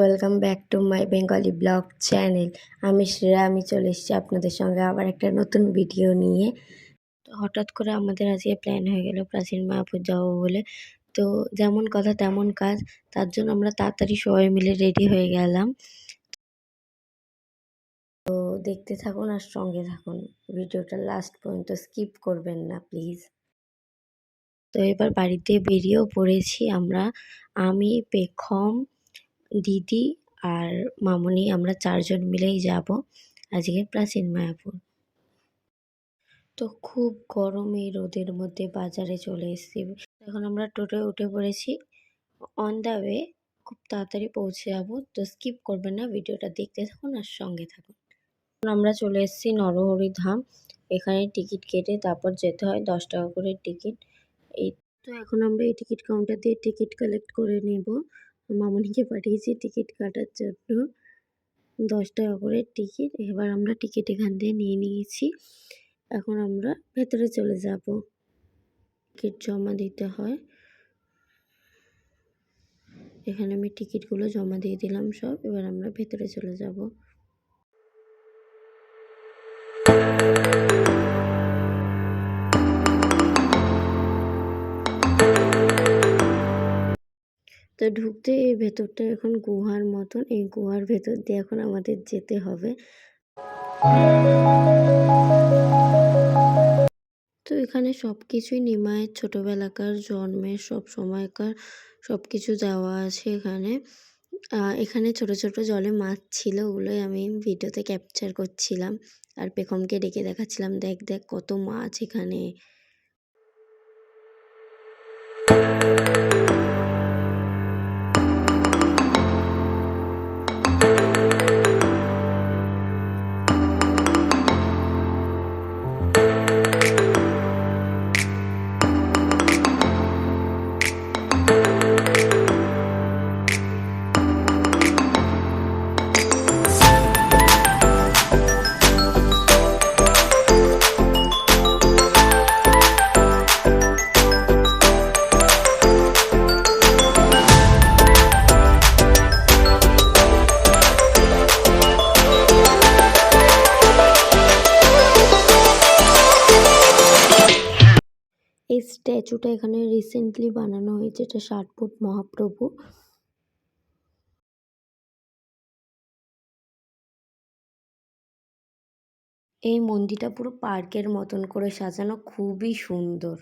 Welcome back to my Bengali blog channel আমি শ্রেয়া, আমি চলে এসেছি আপনাদের সঙ্গে আবার একটা নতুন ভিডিও নিয়ে। তো হঠাৎ করে আমাদের আজকে প্ল্যান হয়ে গেল প্রাচীন মায়াপুর যাব বলে। তো যেমন কথা, তেমন কাজ। তার জন্য আমরা তাড়াতাড়ি সবাই মিলে রেডি হয়ে গেলাম। তো দেখতে থাকুন আর সঙ্গে থাকুন। ভিডিওটা লাস্ট পর্যন্ত স্কিপ করবেন না প্লিজ তো এবার বাড়িতে বেরিয়েও পড়েছি আমরা। আমি, পেখম দিদি আর মামনি, আমরা চারজন মিলেই যাব আজকে প্রাচীন মায়াপুর। তো খুব গরম এই রোদের মধ্যে বাজারে চলে এসেছি। এখন আমরা টোটোয় উঠে পড়েছি। অন দ্য ওয়ে খুব তাড়াতাড়ি পৌঁছে যাব। তো স্কিপ করবেন না, ভিডিওটা দেখতে থাকুন আর সঙ্গে থাকুন। আমরা চলে এসেছি নরহরি ধাম। এখানে টিকিট কেটে তারপর যেতে হয় দশ টাকা করে টিকিট। এই তো এখন আমরা এই টিকিট কাউন্টার দিয়ে টিকিট কালেক্ট করে নেব। মামনিকে পাঠিয়েছি টিকিট কাটার জন্য। দশ টাকা করে টিকিট। এবার আমরা টিকিট এখান থেকে নিয়ে নিয়েছি। এখন আমরা ভেতরে চলে যাব। টিকিট জমা দিতে হয়। এখানে আমি টিকিটগুলো জমা দিয়ে দিলাম সব। এবার আমরা ভেতরে চলে যাব। তো ঢুকতে এই ভেতরটা এখন গুহার মতন। এই গুহার ভেতর দিয়ে এখন আমাদের যেতে হবে। তো এখানে সব কিছুই নিমায়ের ছোটোবেলাকার জন্মের সব সময়কার সব কিছু দেওয়া আছে এখানে। এখানে ছোট ছোট জলে মাছ ছিল, ওগুলোই আমি ভিডিওতে ক্যাপচার করছিলাম। আর পেখমকে ডেকে দেখাচ্ছিলাম, দেখ দেখ, কত মাছ এখানে। স্ট্যাচুটা এখানে রিসেন্টলি বানানো হয়েছে, এটা ষাট ফুট মহাপ্রভু। এই মন্দিরটা পুরো পার্কের মতন করে সাজানো, খুবই সুন্দর।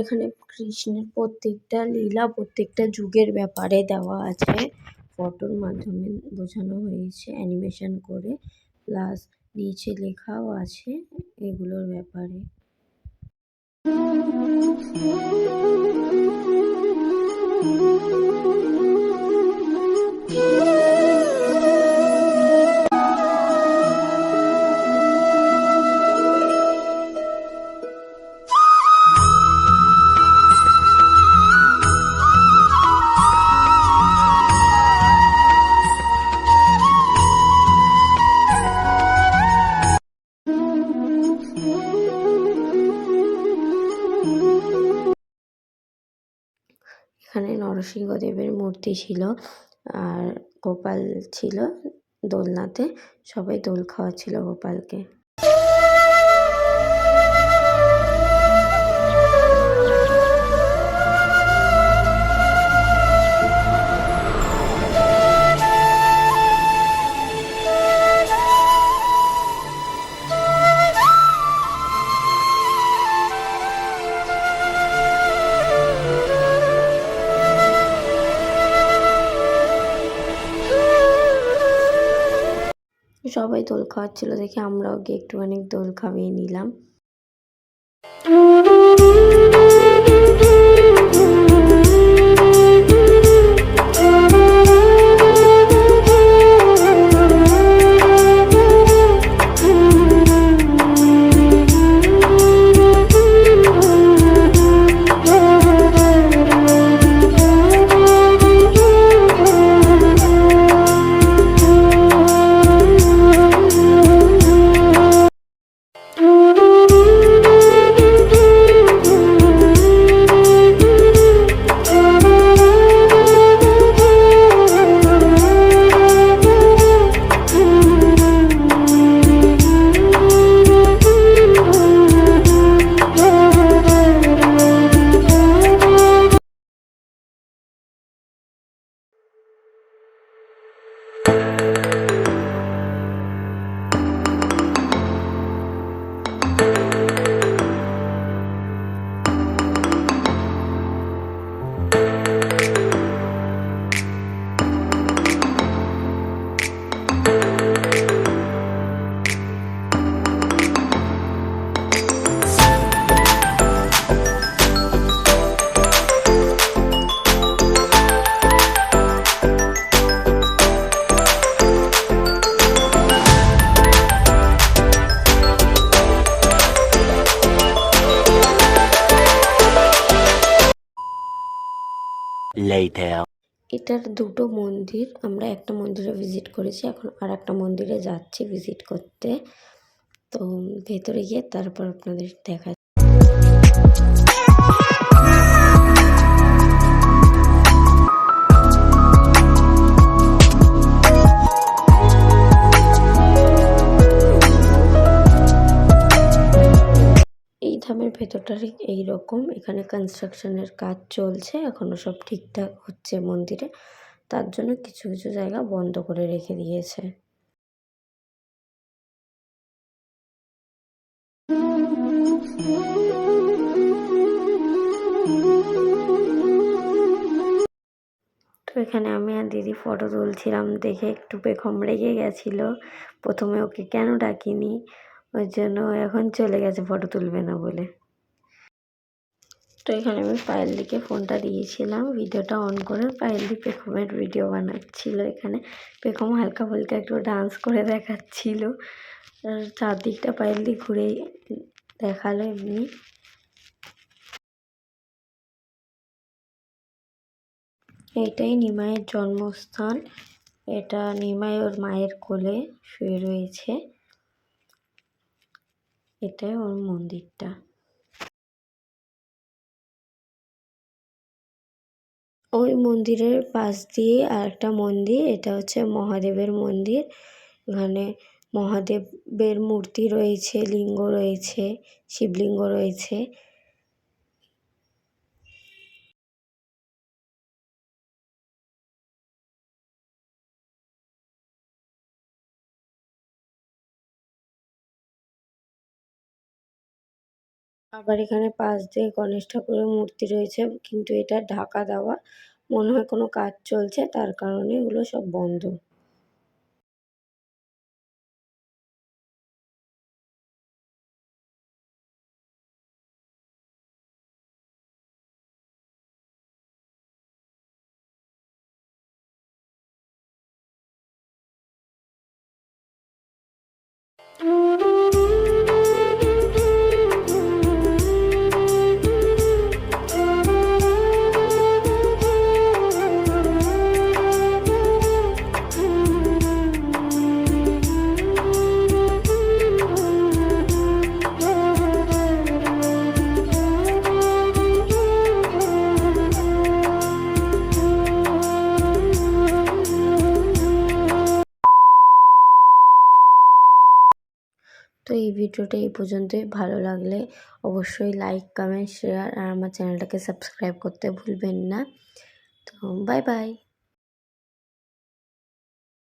এখানে কৃষ্ণের প্রত্যেকটা লীলা, প্রত্যেকটা যুগের ব্যাপারে দেওয়া আছে। ফটোর মাধ্যমে বোঝানো হয়েছে অ্যানিমেশন করে। প্লাস নিচে লেখাও আছে এগুলোর ব্যাপারে। এখানে নরসিংহদেবের মূর্তি ছিল আর গোপাল ছিল দোলনাতে। সবাই দোল খাওয়াচ্ছিল গোপালকে। সবাই দোল খাওয়াচ্ছিল দেখে আমরাও গিয়ে একটুখানি দোল খাইয়ে নিলাম। এটার দুটো মন্দির আমরা একটা মন্দিরে ভিজিট করেছি, এখন আর একটা মন্দিরে যাচ্ছি ভিজিট করতে। তো ভেতরে গিয়ে তারপর আপনাদের দেখা ধামের ভেতরটা ঠিক এইরকম। এখানে কনস্ট্রাকশনের কাজ চলছে এখনও সব ঠিকঠাক হচ্ছে মন্দিরে। তার জন্য কিছু কিছু জায়গা বন্ধ করে রেখে দিয়েছে। এখানে আমি আর দিদি ফটো তুলছিলাম, দেখে একটু পেখম রেগে গেছিল। প্রথমে ওকে কেন ডাকিনি? ওই জন্য এখন চলে গেছে ফটো তুলবে না বলে। তো এখানে আমি পায়েল দিকে ফোনটা দিয়েছিলাম। ভিডিওটা অন করে পায়েল দি পেখমের ভিডিও বানাচ্ছিল এখানে। পেখম হালকা ফুলকা একটু ডান্স করে দেখাচ্ছিল। চারদিকটা পায়েল দি ঘুরে দেখাল এমনি। এটাই নিমাইয়ের জন্মস্থান। এটা নিমাই ওর মায়ের কোলে শুয়ে রয়েছে। এটাই ওর মন্দিরটা। ওই মন্দিরের পাশ দিয়ে আরেকটা মন্দির, এটা হচ্ছে মহাদেবের মন্দির। এখানে মহাদেবের মূর্তি রয়েছে, লিঙ্গ রয়েছে, শিবলিঙ্গ রয়েছে। আবার এখানে পাশ দিয়ে গণেশ ঠাকুরের মূর্তি রয়েছে, কিন্তু এটা ঢাকা দেওয়া। মনে হয় কোনো কাজ চলছে, তার কারণে এগুলো সব বন্ধ। ভিডিওটা এই পর্যন্তই। ভালো লাগলে অবশ্যই লাইক কমেন্ট শেয়ার আর আমার চ্যানেলটাকে সাবস্ক্রাইব করতে ভুলবেন না। তো বাই বাই